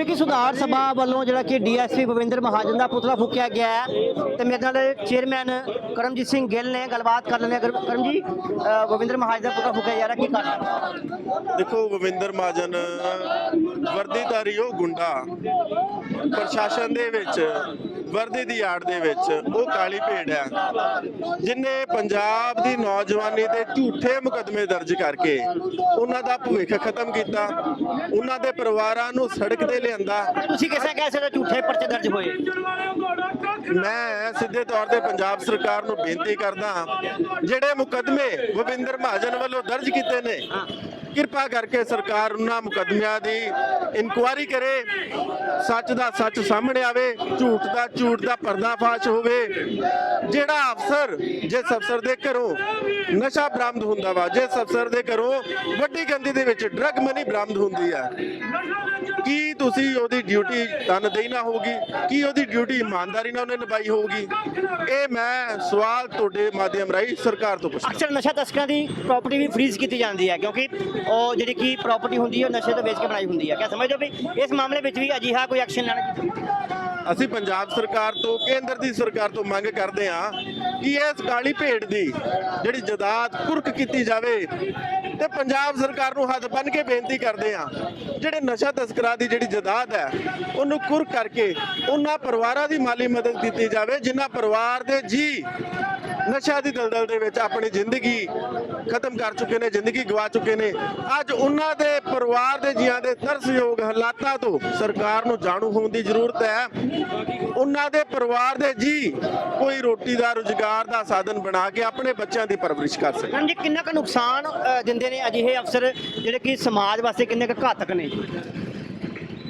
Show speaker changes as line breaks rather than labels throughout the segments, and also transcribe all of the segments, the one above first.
ਜਿਵੇਂ ਸੁਧਾਰ ਸਭਾ ਵੱਲੋਂ ਜਿਹੜਾ ਕਿ ਡੀਐਸਪੀ ਭਵਿੰਦਰ ਮਹਾਜਨ ਦਾ ਪੁਤਲਾ ਫੂਕਿਆ ਗਿਆ ਹੈ ਤੇ ਮੇਰੇ ਨਾਲ ਚੇਅਰਮੈਨ ਕਰਮਜੀਤ ਸਿੰਘ ਗਿੱਲ ਨੇ ਗੱਲਬਾਤ ਕਰ ਲੈਣੇ ਕਰਮ ਜੀ ਭਵਿੰਦਰ ਮਹਾਜਨ ਦਾ ਪੁਤਲਾ ਫੂਕਿਆ ਜਾ ਰਿਹਾ, ਕੀ ਕਾਰਨ
ਦੇਖੋ ਗੋਵਿੰਦਰ ਮਹਾਜਨ ਵਰਦੀਧਾਰੀ ਉਹ ਗੁੰਡਾ। ਪ੍ਰਸ਼ਾਸਨ ਦੇ ਵਿੱਚ ਵਰਦੀ ਦੀ ਆੜ ਦੇ ਵਿੱਚ ਉਹ ਕਾਲੀ ਭੇਡ ਹੈ ਜਿਨੇ ਪੰਜਾਬ ਦੀ ਨੌਜਵਾਨੀ ਤੇ ਝੂਠੇ ਮੁਕਦਮੇ ਦਰਜ ਕਰਕੇ ਉਹਨਾਂ ਦਾ ਭਵਿੱਖ ਖਤਮ ਕੀਤਾ ਉਹਨਾਂ ਦੇ ਪਰਿਵਾਰਾਂ ਨੂੰ ਸੜਕ ਤੇ ਲਿਆਂਦਾ।
ਤੁਸੀਂ ਕਿਸੇ ਕਹਿ ਸਕਦੇ ਹੋ ਝੂਠੇ ਪਰਚੇ ਦਰਜ ਹੋਏ?
ਮੈਂ ਸਿੱਧੇ ਤੌਰ ਤੇ ਪੰਜਾਬ ਸਰਕਾਰ ਨੂੰ ਬੇਨਤੀ ਕਰਦਾ ਜਿਹੜੇ ਮੁਕਦਮੇ ਗੋਬਿੰਦਰ ਮਹਾਜਨ ਵੱਲੋਂ ਦਰਜ ਕੀਤੇ ਨੇ ਕਿਰਪਾ ਕਰਕੇ ਸਰਕਾਰ ਉਹਨਾਂ ਮੁਕਦਮਿਆਂ ਦੀ ਇਨਕੁਆਇਰੀ ਕਰੇ। ਸੱਚ ਦਾ ਸੱਚ ਸਾਹਮਣੇ ਆਵੇ, ਝੂਠ ਦਾ ਝੂਠ ਦਾ ਪਰਦਾਫਾਸ਼ ਹੋਵੇ। ਜਿਹੜਾ ਅਫਸਰ, ਜਿਸ ਅਫਸਰ ਦੇ ਘਰੋਂ ਨਸ਼ਾ ਬਰਾਮਦ ਹੁੰਦਾ ਵਾ ਜਿਸ ਅਫਸਰ ਦੇ ਘਰੋਂ ਵੱਡੀ ਗੰਦੀ ਦੇ ਵਿੱਚ ਡਰਗ ਮਨੀ ਬਰਾਮਦ ਹੁੰਦੀ ਆ। ਕੀ ਤੁਸੀਂ ਉਹਦੀ ਡਿਊਟੀ ਤਨਦੇਹੀ ਨਾਲ ਹੋਊਗੀ? ਕੀ ਉਹਦੀ ਡਿਊਟੀ ਇਮਾਨਦਾਰੀ ਨਾਲ ਉਹਨੇ ਨਿਭਾਈ ਹੋਊਗੀ? ਇਹ ਮੈਂ ਸਵਾਲ ਤੁਹਾਡੇ ਮਾਧਿਅਮ ਰਾਹੀਂ ਸਰਕਾਰ ਤੋਂ ਪੁੱਛਦਾ।
ਅਕਸਰ ਨਸ਼ਾ ਤਸਕਰਾਂ ਦੀ ਪ੍ਰਾਪਰਟੀ ਵੀ ਫ੍ਰੀਜ਼ ਕੀਤੀ ਜਾਂਦੀ ਹੈ ਕਿਉਂਕਿ ਉਹ ਜਿਹੜੀ ਕੀ ਪ੍ਰਾਪਰਟੀ ਹੁੰਦੀ ਹੈ ਉਹ ਨਸ਼ੇ ਤੋਂ ਵੇਚ ਕੇ ਬਣਾਈ ਹੁੰਦੀ ਹੈ ਕਿਆ ਸਮਝਦੇ ਹੋ ਵੀ ਇਸ ਮਾਮਲੇ ਵਿੱਚ ਵੀ ਅਜਿਹਾ ਕੋਈ ਐਕਸ਼ਨ ਲੈਣਾ ਚਾਹੀਦਾ
ਅਸੀਂ ਪੰਜਾਬ ਸਰਕਾਰ ਤੋਂ ਕੇਂਦਰ ਦੀ ਸਰਕਾਰ ਤੋਂ ਮੰਗ ਕਰਦੇ ਹਾਂ ਕਿ ਇਸ ਕਾਲੀ ਭੇਡ ਦੀ ਜਿਹੜੀ ਜਦਾਦ ਕੁਰਕ ਕੀਤੀ ਜਾਵੇ ਤੇ ਪੰਜਾਬ ਸਰਕਾਰ ਨੂੰ ਹੱਥ ਬੰਨ ਕੇ ਬੇਨਤੀ ਕਰਦੇ ਹਾਂ, ਜਿਹੜੇ ਨਸ਼ਾ ਤਸਕਰਾਂ ਦੀ ਜਿਹੜੀ ਜਦਾਦ ਹੈ, ਉਹਨੂੰ ਕੁਰਕ ਕਰਕੇ ਉਹਨਾਂ ਪਰਿਵਾਰਾਂ ਦੀ ਮਾਲੀ ਮਦਦ ਕੀਤੀ ਜਾਵੇ, ਜਿਨ੍ਹਾਂ ਪਰਿਵਾਰ ਦੇ ਜੀ ਨਸ਼ਾ ਦੀ ਦਲਦਲ ਦੇ ਵਿੱਚ ਆਪਣੀ ਜ਼ਿੰਦਗੀ ਖਤਮ ਕਰ ਚੁੱਕੇ ਨੇ, ਜ਼ਿੰਦਗੀ ਗਵਾ ਚੁੱਕੇ ਨੇ। ਅੱਜ ਉਹਨਾਂ ਦੇ ਪਰਿਵਾਰ ਦੇ ਜੀਆਂ ਦੇ ਤਰਸਯੋਗ ਹਾਲਾਤਾਂ ਤੋਂ ਸਰਕਾਰ ਨੂੰ ਜਾਣੂ ਹੋਣ ਦੀ ਜ਼ਰੂਰਤ ਹੈ। ਉਹਨਾਂ ਦੇ ਪਰਿਵਾਰ ਦੇ ਜੀ ਕੋਈ ਰੋਟੀ ਦਾ, ਰੁਜ਼ਗਾਰ ਦਾ ਸਾਧਨ ਬਣਾ ਕੇ ਆਪਣੇ ਬੱਚਿਆਂ ਦੀ ਪਰਵਰਿਸ਼ ਕਰ ਸਕਣ
ਮੈਮ ਕਿੰਨਾ ਕੁ ਨੁਕਸਾਨ ਦਿੰਦੇ ਨੇ ਅਜਿਹੇ ਅਫਸਰ ਜਿਹੜੇ ਕਿ ਸਮਾਜ ਵਾਸਤੇ ਕਿੰਨੇ ਕੁ ਘਾਤਕ ਨੇ?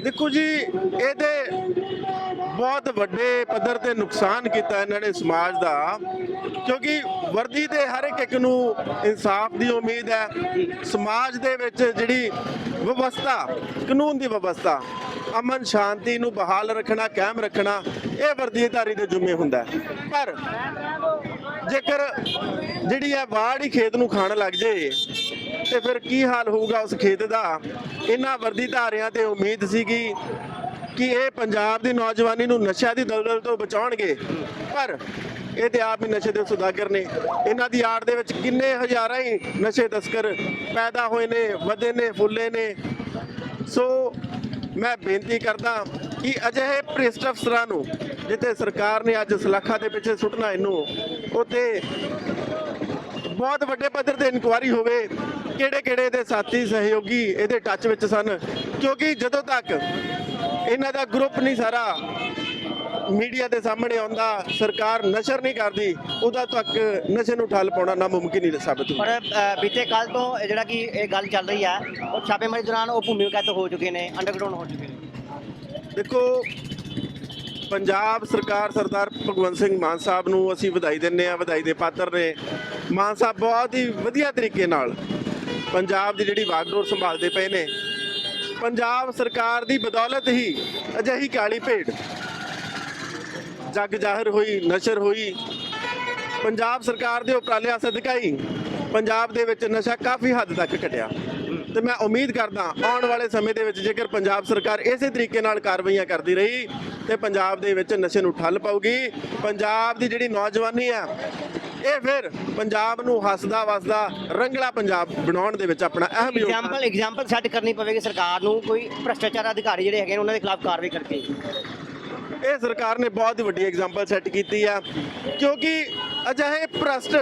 ਦੇਖੋ ਜੀ, ਇਹਦੇ ਬਹੁਤ ਵੱਡੇ ਪੱਧਰ ਤੇ ਨੁਕਸਾਨ ਕੀਤਾ ਇਹਨਾਂ ਨੇ ਸਮਾਜ ਦਾ, ਕਿਉਂਕਿ ਵਰਦੀ ਦੇ ਹਰ ਇੱਕ ਇੱਕ ਨੂੰ ਇਨਸਾਫ ਦੀ ਉਮੀਦ ਹੈ। ਸਮਾਜ ਦੇ ਵਿੱਚ ਜਿਹੜੀ ਵਿਵਸਥਾ, ਕਾਨੂੰਨ ਦੀ ਵਿਵਸਥਾ, ਅਮਨ ਸ਼ਾਂਤੀ ਨੂੰ ਬਹਾਲ ਰੱਖਣਾ, ਕਾਇਮ ਰੱਖਣਾ, ਇਹ ਵਰਦੀਧਾਰੀ ਦੇ ਜ਼ਿੰਮੇ ਹੁੰਦਾ ਪਰ ਜੇਕਰ ਜਿਹੜੀ ਹੈ ਬਾੜ ਹੀ ਖੇਤ ਨੂੰ ਖਾਣ ਲੱਗ ਜੇ ਤੇ ਫਿਰ ਕੀ ਹਾਲ ਹੋਊਗਾ ਉਸ ਖੇਤ ਦਾ? ਇਹਨਾਂ ਵਰਦੀ ਧਾਰਿਆਂ ਤੇ ਉਮੀਦ ਸੀਗੀ ਕਿ ਇਹ ਪੰਜਾਬ ਦੀ ਨੌਜਵਾਨੀ ਨੂੰ ਨਸ਼ਿਆਂ ਦੀ ਦਲਦਲ ਤੋਂ ਬਚਾਉਣਗੇ। ਪਰ ਇਹ ਤੇ ਆਪ ਹੀ ਨਸ਼ੇ ਦੇ ਸੁਦਾਗਰ ਨੇ। ਇਹਨਾਂ ਦੀ ਆੜ ਦੇ ਵਿੱਚ ਕਿੰਨੇ ਹਜ਼ਾਰਾਂ ਹੀ ਨਸ਼ੇ ਤਸਕਰ ਪੈਦਾ ਹੋਏ ਨੇ, ਵਧੇ ਨੇ, ਫੁੱਲੇ ਨੇ। ਸੋ ਮੈਂ ਬੇਨਤੀ ਕਰਦਾ ਕਿ ਅਜਿਹੇ ਭ੍ਰਿਸ਼ਟ ਅਫਸਰਾਂ ਨੂੰ ਜਿੱਥੇ ਸਰਕਾਰ ਨੇ ਅੱਜ ਸਲਾਖਾਂ ਦੇ ਪਿੱਛੇ ਸੁੱਟਣਾ ਇਹਨੂੰ, ਉੱਥੇ ਬਹੁਤ ਵੱਡੇ ਪੱਧਰ ਤੇ ਇਨਕੁਆਰੀ ਹੋਵੇ। ਕਿਹੜੇ ਕਿਹੜੇ ਦੇ ਸਾਥੀ ਸਹਿਯੋਗੀ ਇਹਦੇ ਟੱਚ ਵਿੱਚ ਸਨ? ਕਿਉਂਕਿ ਜਦੋਂ ਤੱਕ ਇਹਨਾਂ ਦਾ ਗਰੁੱਪ ਨਹੀਂ ਸਾਰਾ ਮੀਡੀਆ ਦੇ ਸਾਹਮਣੇ ਆਉਂਦਾ ਸਰਕਾਰ ਨਸ਼ਰ ਨਹੀਂ ਕਰਦੀ ਉਦੋਂ ਤੱਕ ਨਸ਼ੇ ਨੂੰ ਠੱਲ ਪਾਉਣਾ ਨਾਮੁਮਕਿਨ ਹੀ ਸਾਬਤ ਹੁੰਦਾ।
ਪਰ ਬੀਤੇ ਕੱਲ ਤੋਂ ਜਿਹੜਾ ਕਿ ਇਹ ਗੱਲ ਚੱਲ ਰਹੀ ਹੈ ਉਹ ਛਾਪੇਮਾਰੀ ਦੌਰਾਨ ਉਹ ਭੂਮਿਕਾ ਤੋਂ ਹੋ ਚੁੱਕੇ ਨੇ ਅੰਡਰਗਰਾਉਂਡ ਹੋ ਚੁੱਕੇ ਨੇ।
ਦੇਖੋ ਪੰਜਾਬ ਸਰਕਾਰ ਸਰਦਾਰ ਭਗਵੰਤ ਸਿੰਘ ਮਾਨ ਸਾਹਿਬ ਨੂੰ ਅਸੀਂ ਵਧਾਈ ਦਿੰਨੇ ਆ ਵਧਾਈ ਦੇ ਪਾਤਰ ਨੇ। ਮਾਨ ਸਾਹਿਬ ਬਹੁਤ ਹੀ ਵਧੀਆ ਤਰੀਕੇ ਨਾਲ ਪੰਜਾਬ ਦੀ ਜਿਹੜੀ ਵਾਗਡੋਰ ਸੰਭਾਲਦੇ ਪਏ ਨੇ, ਪੰਜਾਬ ਸਰਕਾਰ ਦੀ ਬਦੌਲਤ ਹੀ ਅਜਿਹੀ ਕਾਲੀ ਭੇਡ। ਜੱਗ ਜ਼ਾਹਰ ਹੋਈ, ਨਸ਼ਰ ਹੋਈ। ਪੰਜਾਬ ਸਰਕਾਰ ਦੇ ਉਪਰਾਲਿਆਂ ਸਦਕਾ ਹੀ ਪੰਜਾਬ ਦੇ ਵਿੱਚ ਨਸ਼ਾ ਕਾਫੀ ਹੱਦ ਤੱਕ ਘਟਿਆ। ਤੇ ਮੈਂ ਉਮੀਦ ਕਰਦਾ ਆਉਣ ਵਾਲੇ ਸਮੇਂ ਦੇ ਵਿੱਚ ਜੇਕਰ ਪੰਜਾਬ ਸਰਕਾਰ ਇਸੇ ਤਰੀਕੇ ਨਾਲ ਕਾਰਵਾਈਆਂ ਕਰਦੀ ਰਹੀ, ਤੇ ਪੰਜਾਬ ਦੇ ਵਿੱਚ ਨਸ਼ੇ ਨੂੰ ਠੱਲ ਪਾਊਗੀ। ਪੰਜਾਬ ਦੀ ਜਿਹੜੀ ਨੌਜਵਾਨੀ ਆ ਇਹ ਫਿਰ ਪੰਜਾਬ ਨੂੰ ਹੱਸਦਾ ਵਸਦਾ ਰੰਗਲਾ ਪੰਜਾਬ ਬਣਾਉਣ ਦੇ ਵਿੱਚ ਆਪਣਾ ਅਹਿਮ ਯੋਗਦਾਨ।
ਐਗਜ਼ਾਮਪਲ ਐਗਜ਼ਾਮਪਲ ਸੈੱਟ ਕਰਨੀ ਪਵੇਗੀ ਸਰਕਾਰ ਨੂੰ ਕੋਈ ਭ੍ਰਸ਼ਟਾਚਾਰ ਅਧਿਕਾਰੀ ਜਿਹੜੇ ਹੈਗੇ ਨੇ ਉਹਨਾਂ ਦੇ ਖਿਲਾਫ ਕਾਰਵਾਈ ਕਰਕੇ।
ਇਹ ਸਰਕਾਰ ਨੇ ਬਹੁਤ ਹੀ ਵੱਡੀ ਐਗਜ਼ਾਮਪਲ ਸੈੱਟ ਕੀਤੀ ਆ ਕਿਉਂਕਿ ਅਜਿਹੇ ਭ੍ਰਸ਼ਟ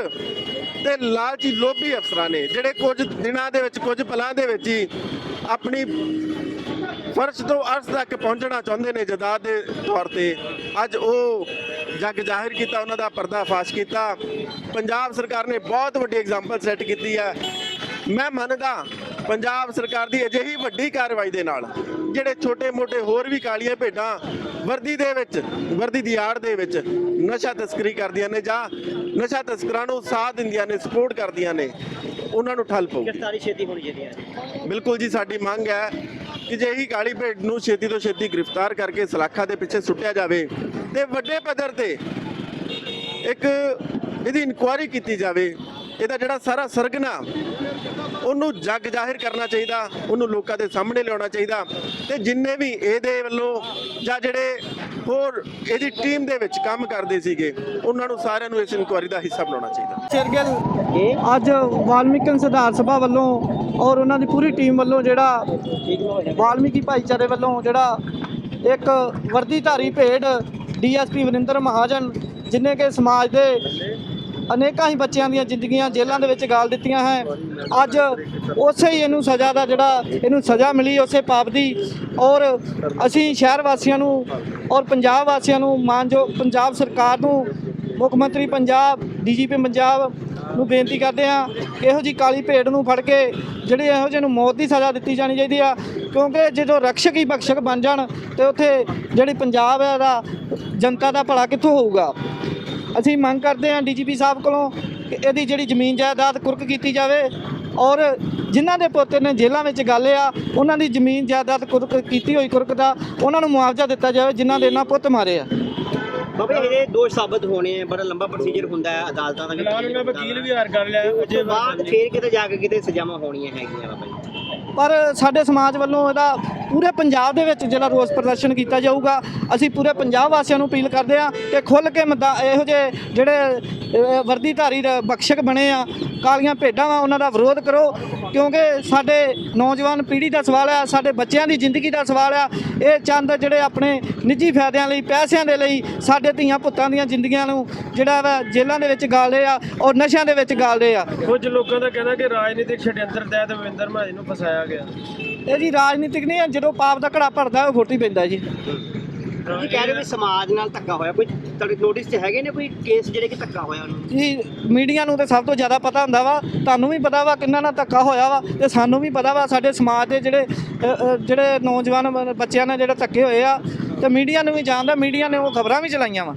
ਤੇ ਲਾਲਚੀ ਲੋਭੀ ਅਫਸਰਾਂ ਨੇ ਜਿਹੜੇ ਕੁਝ ਦਿਨਾਂ ਦੇ ਵਿੱਚ ਕੁਝ ਪਲਾਂ ਦੇ ਵਿੱਚ ਹੀ ਆਪਣੀ ਫਰਸ਼ ਤੋਂ ਅਰਸ਼ ਤੱਕ ਪਹੁੰਚਣਾ ਚਾਹੁੰਦੇ ਨੇ ਜਦਾਦ ਦੇ ਤੌਰ ਤੇ। ਅੱਜ ਉਹ ਜੱਗ ਜ਼ਾਹਿਰ ਕੀਤਾ ਉਹਨਾਂ ਦਾ ਪਰਦਾਫਾਸ਼ ਕੀਤਾ। ਪੰਜਾਬ ਸਰਕਾਰ ਨੇ ਬਹੁਤ ਵੱਡੀ ਐਗਜ਼ਾਮਪਲ ਸੈੱਟ ਕੀਤੀ ਹੈ। ਮੈਂ ਮੰਨਦਾ ਪੰਜਾਬ ਸਰਕਾਰ ਦੀ ਅਜਿਹੀ ਵੱਡੀ ਕਾਰਵਾਈ ਦੇ ਨਾਲ ਜਿਹੜੇ ਛੋਟੇ-ਮੋਟੇ ਹੋਰ ਵੀ ਕਾਲੀਆਂ ਭੇਡਾਂ ਵਰਦੀ ਦੇ ਵਿੱਚ ਵਰਦੀ ਦੀ ਆੜ ਦੇ ਵਿੱਚ ਨਸ਼ਾ ਤਸਕਰੀ ਕਰਦੀਆਂ ਨੇ ਜਾਂ ਨਸ਼ਾ ਤਸਕਰਾਂ ਨੂੰ ਸਾਥ ਦਿੰਦੀਆਂ ਨੇ ਸਪੋਰਟ ਕਰਦੀਆਂ ਨੇ ਉਹਨਾਂ ਨੂੰ ਠੱਲ ਪਊ
ਗ੍ਰਿਫਤਾਰੀ ਛੇਤੀ ਹੋਣੀ ਚਾਹੀਦੀ ਹੈ।
ਬਿਲਕੁਲ ਜੀ ਸਾਡੀ ਮੰਗ ਹੈ ਕਿ ਜੇ ਹੀ ਕਾਲੀ ਭੇਡ ਨੂੰ ਛੇਤੀ ਤੋਂ ਛੇਤੀ ਗ੍ਰਿਫਤਾਰ ਕਰਕੇ ਸਲਾਖਾਂ ਦੇ ਪਿੱਛੇ ਸੁੱਟਿਆ ਜਾਵੇ ਤੇ ਵੱਡੇ ਪੱਧਰ ਤੇ ਇੱਕ ਇਹਦੀ ਇਨਕੁਆਇਰੀ ਕੀਤੀ ਜਾਵੇ, ਇਹਦਾ ਜਿਹੜਾ ਸਾਰਾ ਸਰਗਨਾ, ਉਹਨੂੰ ਜੱਗ ਜ਼ਾਹਿਰ ਕਰਨਾ ਚਾਹੀਦਾ, ਉਹਨੂੰ ਲੋਕਾਂ ਦੇ ਸਾਹਮਣੇ ਲਿਆਉਣਾ ਚਾਹੀਦਾ ਤੇ ਜਿੰਨੇ ਵੀ ਇਹਦੇ ਵੱਲੋਂ ਜਾਂ ਜਿਹੜੇ ਹੋਰ ਇਹਦੀ ਟੀਮ ਦੇ ਵਿੱਚ ਕੰਮ ਕਰਦੇ ਸੀਗੇ, ਉਹਨਾਂ ਨੂੰ ਸਾਰਿਆਂ ਨੂੰ ਇਸ ਇਨਕੁਆਇਰੀ ਦਾ ਹਿੱਸਾ ਬਣਾਉਣਾ ਚਾਹੀਦਾ।
ਚਿਰਗਿਲ ਅੱਜ ਵਾਲਮੀਕਨ ਸੁਧਾਰ ਸਭਾ ਵੱਲੋਂ ਔਰ ਉਹਨਾਂ ਦੀ ਪੂਰੀ ਟੀਮ ਵੱਲੋਂ ਜਿਹੜਾ ਵਾਲਮੀਕੀ ਭਾਈਚਾਰੇ ਵੱਲੋਂ ਜਿਹੜਾ ਇੱਕ ਵਰਦੀਧਾਰੀ ਭੇਡ ਡੀਐਸਪੀ ਵਰਿੰਦਰ ਮਹਾਜਨ ਜਿਨੇ ਕਿ ਸਮਾਜ ਦੇ ਅਨੇਕਾਂ ਹੀ ਬੱਚਿਆਂ ਦੀਆਂ ਜ਼ਿੰਦਗੀਆਂ ਜੇਲ੍ਹਾਂ ਦੇ ਵਿੱਚ ਗਾਲ ਦਿੱਤੀਆਂ ਹੈ, ਅੱਜ ਉਸੇ ਹੀ ਇਹਨੂੰ ਸਜ਼ਾ ਦਾ ਜਿਹੜਾ ਇਹਨੂੰ ਸਜ਼ਾ ਮਿਲੀ, ਉਸੇ ਪਾਪ ਦੀ ਔਰ ਅਸੀਂ ਸ਼ਹਿਰ ਵਾਸੀਆਂ ਨੂੰ ਔਰ ਪੰਜਾਬ ਵਾਸੀਆਂ ਨੂੰ ਮਾਨਜੋ ਪੰਜਾਬ ਸਰਕਾਰ ਨੂੰ ਮੁੱਖ ਮੰਤਰੀ ਪੰਜਾਬ, ਡੀਜੀਪੀ ਪੰਜਾਬ ਨੂੰ ਬੇਨਤੀ ਕਰਦੇ ਹਾਂ ਕਿ ਇਹੋ ਜੀ ਕਾਲੀ ਭੇਡ ਨੂੰ ਫੜ ਕੇ ਜਿਹੜੇ ਇਹੋ ਜਿਹੇ ਨੂੰ ਮੌਤ ਦੀ ਸਜ਼ਾ ਦਿੱਤੀ ਜਾਣੀ ਚਾਹੀਦੀ ਆ, ਕਿਉਂਕਿ ਜਦੋਂ ਰਕਸ਼ਕ ਹੀ ਬਖਸ਼ਕ ਬਣ ਜਾਣ ਤੇ ਉੱਥੇ ਜਿਹੜੀ ਪੰਜਾਬ ਹੈ ਦਾ, ਜਨਤਾ ਦਾ ਭਲਾ ਕਿੱਥੋਂ ਹੋਊਗਾ? ਅਸੀਂ ਮੰਗ ਕਰਦੇ ਹਾਂ ਡੀਜੀਪੀ ਸਾਹਿਬ ਕੋਲੋਂ ਕਿ ਇਹਦੀ ਜਿਹੜੀ ਜ਼ਮੀਨ ਜਾਇਦਾਦ ਕੁਰਕ ਕੀਤੀ ਜਾਵੇ ਔਰ ਜਿਨ੍ਹਾਂ ਦੇ ਪੋਤੇ ਨੇ ਜੇਲ੍ਹਾਂ ਵਿੱਚ ਗਾਲੇ ਆ, ਉਹਨਾਂ ਦੀ ਜ਼ਮੀਨ ਜਾਇਦਾਦ ਕੁਰਕ ਕੀਤੀ ਹੋਈ ਕੁਰਕ ਦਾ, ਉਹਨਾਂ ਨੂੰ ਮੁਆਵਜ਼ਾ ਦਿੱਤਾ ਜਾਵੇ ਜਿਨ੍ਹਾਂ ਦੇ ਇਹਨਾਂ ਪੁੱਤ ਮਾਰੇ ਆ।
ਬਾਬੇ ਇਹ ਦੋਸ਼ ਸਾਬਤ ਹੋਣੇ ਆ ਬੜਾ ਲੰਬਾ ਪ੍ਰੋਸੀਜਰ ਹੁੰਦਾ ਹੈ ਅਦਾਲਤਾਂ ਦਾ
ਫਿਲਹਾਲ ਉਹਨਾਂ ਵਕੀਲ ਵੀ। ਹਾਰ ਕਰ ਲਿਆ
ਉਸ
ਅਜੇ
ਬਾਅਦ ਫੇਰ ਕਿਤੇ ਜਾ ਕੇ ਕਿਤੇ ਸਜ਼ਾਵਾਂ ਹੋਣੀਆਂ ਹੈਗੀਆਂ ਬਾਬਾ ਜੀ
ਪਰ ਸਾਡੇ ਸਮਾਜ ਵੱਲੋਂ ਇਹਦਾ ਪੂਰੇ ਪੰਜਾਬ ਦੇ ਵਿੱਚ ਜਿਹੜਾ ਰੋਸ ਪ੍ਰਦਰਸ਼ਨ ਕੀਤਾ ਜਾਊਗਾ ਅਸੀਂ ਪੂਰੇ ਪੰਜਾਬ ਵਾਸੀਆਂ ਨੂੰ ਅਪੀਲ ਕਰਦੇ ਹਾਂ ਕਿ ਖੁੱਲ ਕੇ ਮਦਾ ਇਹੋ ਜਿਹੇ ਜਿਹੜੇ ਅਹ, ਵਰਦੀਧਾਰੀ ਬਖਸ਼ਕ ਬਣੇ ਆ ਕਾਲੀਆਂ ਭੇਡਾਂ ਵਾ ਉਹਨਾਂ ਦਾ ਵਿਰੋਧ ਕਰੋ ਕਿਉਂਕਿ ਸਾਡੇ ਨੌਜਵਾਨ ਪੀੜ੍ਹੀ ਦਾ ਸਵਾਲ ਆ ਸਾਡੇ ਬੱਚਿਆਂ ਦੀ ਜ਼ਿੰਦਗੀ ਦਾ ਸਵਾਲ ਆ। ਇਹ ਚੰਦ ਜਿਹੜੇ ਆਪਣੇ ਨਿੱਜੀ ਫਾਇਦਿਆਂ ਲਈ ਪੈਸਿਆਂ ਦੇ ਲਈ ਸਾਡੇ ਧੀਆਂ ਪੁੱਤਾਂ ਦੀਆਂ ਜ਼ਿੰਦਗੀਆਂ ਨੂੰ ਜਿਹੜਾ ਵਾ ਜੇਲ੍ਹਾਂ ਦੇ ਵਿੱਚ ਗਾਲਦੇ ਆ ਔਰ ਨਸ਼ਿਆਂ ਦੇ ਵਿੱਚ ਗਾਲਦੇ ਆ।
ਕੁਝ ਲੋਕਾਂ ਦਾ ਕਹਿਣਾ ਕਿ ਰਾਜਨੀਤਿਕ ਛਡਿਅੰਤਰ ਤਹਿਤ ਦਵਿੰਦਰ ਮਹਾਜਨ ਨੂੰ ਫਸਾਇਆ ਗਿਆ।
ਇਹ ਜੀ ਰਾਜਨੀਤਿਕ ਨਹੀਂ ਜਦੋਂ ਪਾਪ ਦਾ ਘੜਾ ਭਰਦਾ ਉਹ ਫੋਟੀ ਪੈਂਦਾ ਜੀ।
ਕੀ ਕਹਿ ਰਹੇ ਵੀ ਸਮਾਜ ਨਾਲ ਧੱਕਾ ਹੋਇਆ? ਕੋਈ ਤੁਹਾਡੇ ਨੋਟਿਸ 'ਚ ਹੈਗੇ ਨੇ ਕੋਈ ਕੇਸ ਜਿਹੜੇ ਕਿ ਧੱਕਾ ਹੋਇਆ ਉਹਨੂੰ
ਜੀ ਮੀਡੀਆ ਨੂੰ ਤੇ ਸਭ ਤੋਂ ਜ਼ਿਆਦਾ ਪਤਾ ਹੁੰਦਾ ਵਾ। ਤੁਹਾਨੂੰ ਵੀ ਪਤਾ ਵਾ ਕਿੰਨਾ ਨਾਲ ਧੱਕਾ ਹੋਇਆ ਵਾ ਤੇ ਸਾਨੂੰ ਵੀ ਪਤਾ ਵਾ ਸਾਡੇ ਸਮਾਜ ਦੇ ਜਿਹੜੇ ਅ, ਅ, ਜਿਹੜੇ ਨੌਜਵਾਨ ਬ- ਬੱਚਿਆਂ ਨਾਲ ਜਿਹੜੇ ਧੱਕੇ ਹੋਏ ਆ ਤੇ ਮੀਡੀਆ ਨੂੰ ਵੀ ਜਾਣਦਾ ਮੀਡੀਆ ਨੇ ਉਹ ਖਬਰਾਂ ਵੀ ਚਲਾਈਆਂ ਵਾ।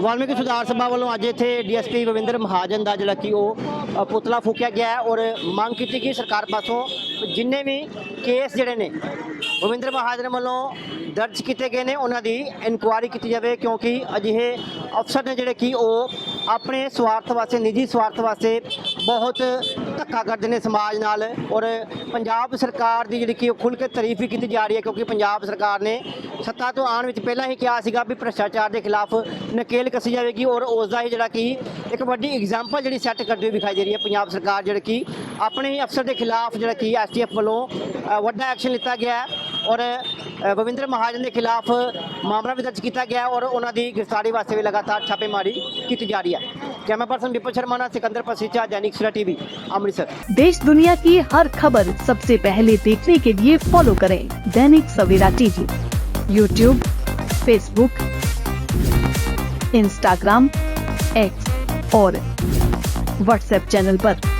ਵਾਲਮੀਕੀ ਸੁਧਾਰ ਸਭਾ ਵੱਲੋਂ ਅੱਜ ਇੱਥੇ ਡੀਐਸਪੀ ਰਵਿੰਦਰ ਮਹਾਜਨ ਦਾ ਜਿਹੜਾ ਕਿ ਉਹ ਅ, ਪੁਤਲਾ ਫੂਕਿਆ ਗਿਆ ਹੈ ਔਰ ਮੰਗ ਕੀਤੀ ਗਈ ਸਰਕਾਰ ਪਾਸੋਂ ਜਿੰਨੇ ਵੀ ਕੇਸ ਜਿਹੜੇ ਨੇ ਰਵਿੰਦਰ ਮਹਾਜਨ ਵੱਲੋਂ ਦਰਜ ਕੀਤੇ ਗਏ ਨੇ ਉਹਨਾਂ ਦੀ ਇਨਕੁਆਇਰੀ ਕੀਤੀ ਜਾਵੇ ਕਿਉਂਕਿ ਅਜਿਹੇ ਅਫਸਰ ਨੇ ਜਿਹੜੇ ਕਿ ਉਹ ਆਪਣੇ ਸਵਾਰਥ ਵਾਸਤੇ, ਨਿੱਜੀ ਸਵਾਰਥ ਵਾਸਤੇ ਬਹੁਤ ਧੱਕਾ ਕਰਦੇ ਨੇ ਸਮਾਜ ਨਾਲ ਔਰ ਪੰਜਾਬ ਸਰਕਾਰ ਦੀ ਜਿਹੜੀ ਕਿ ਉਹ ਖੁੱਲ੍ਹ ਕੇ ਤਾਰੀਫ ਵੀ ਕੀਤੀ ਜਾ ਰਹੀ ਹੈ ਕਿਉਂਕਿ ਪੰਜਾਬ ਸਰਕਾਰ ਨੇ ਸੱਤਾ ਤੋਂ ਆਉਣ ਵਿੱਚ ਪਹਿਲਾਂ ਹੀ ਕਿਹਾ ਸੀਗਾ ਵੀ ਭ੍ਰਿਸ਼ਟਾਚਾਰ ਦੇ ਖਿਲਾਫ ਨਕੇਲ ਕੱਸੀ ਜਾਵੇਗੀ ਔਰ ਉਸ ਦਾ ਹੀ ਜਿਹੜਾ ਕਿ ਇੱਕ ਵੱਡੀ ਐਗਜ਼ਾਮਪਲ ਜਿਹੜੀ ਸੈੱਟ ਕਰਦੀ ਹੋਈ ਵਿਖਾਈ ਦੇ ਰਹੀ ਹੈ ਪੰਜਾਬ ਸਰਕਾਰ, ਜਿਹੜੀ ਕਿ ਆਪਣੇ ਹੀ ਅਫਸਰ ਦੇ ਖਿਲਾਫ ਜਿਹੜਾ ਕਿ ਐਸਟੀਐਫ ਵੱਲੋਂ ਵੱਡਾ ਐਕਸ਼ਨ ਲਿੱਤਾ ਗਿਆ ਹੈ। ਔਰ ਅ, ਰਵਿੰਦਰ ਮਹਾਜਨ ਦੇ ਖਿਲਾਫ ਮਾਮਲਾ ਵੀ ਦਰਜ ਕੀਤਾ ਗਿਆ ਹੈ ਔਰ ਉਹਨਾਂ ਦੀ ਗ੍ਰਿਫਤਾਰੀ ਵਾਸਤੇ ਵੀ ਲਗਾਤਾਰ ਛਾਪੇਮਾਰੀ ਕੀਤੀ ਜਾ ਰਹੀ ਹੈ ਕੈਮਰਾ ਪਰਸਨ ਵਿਪਲ ਸ਼ਰਮਾ ਨਾਲ सिकंदर पसीचा दैनिक सवेरा टीवी अमृतसर
देश दुनिया की हर खबर सबसे पहले देखने के लिए फॉलो करें Dainik Savera TV YouTube Facebook Instagram X और व्हाट्सएप चैनल पर।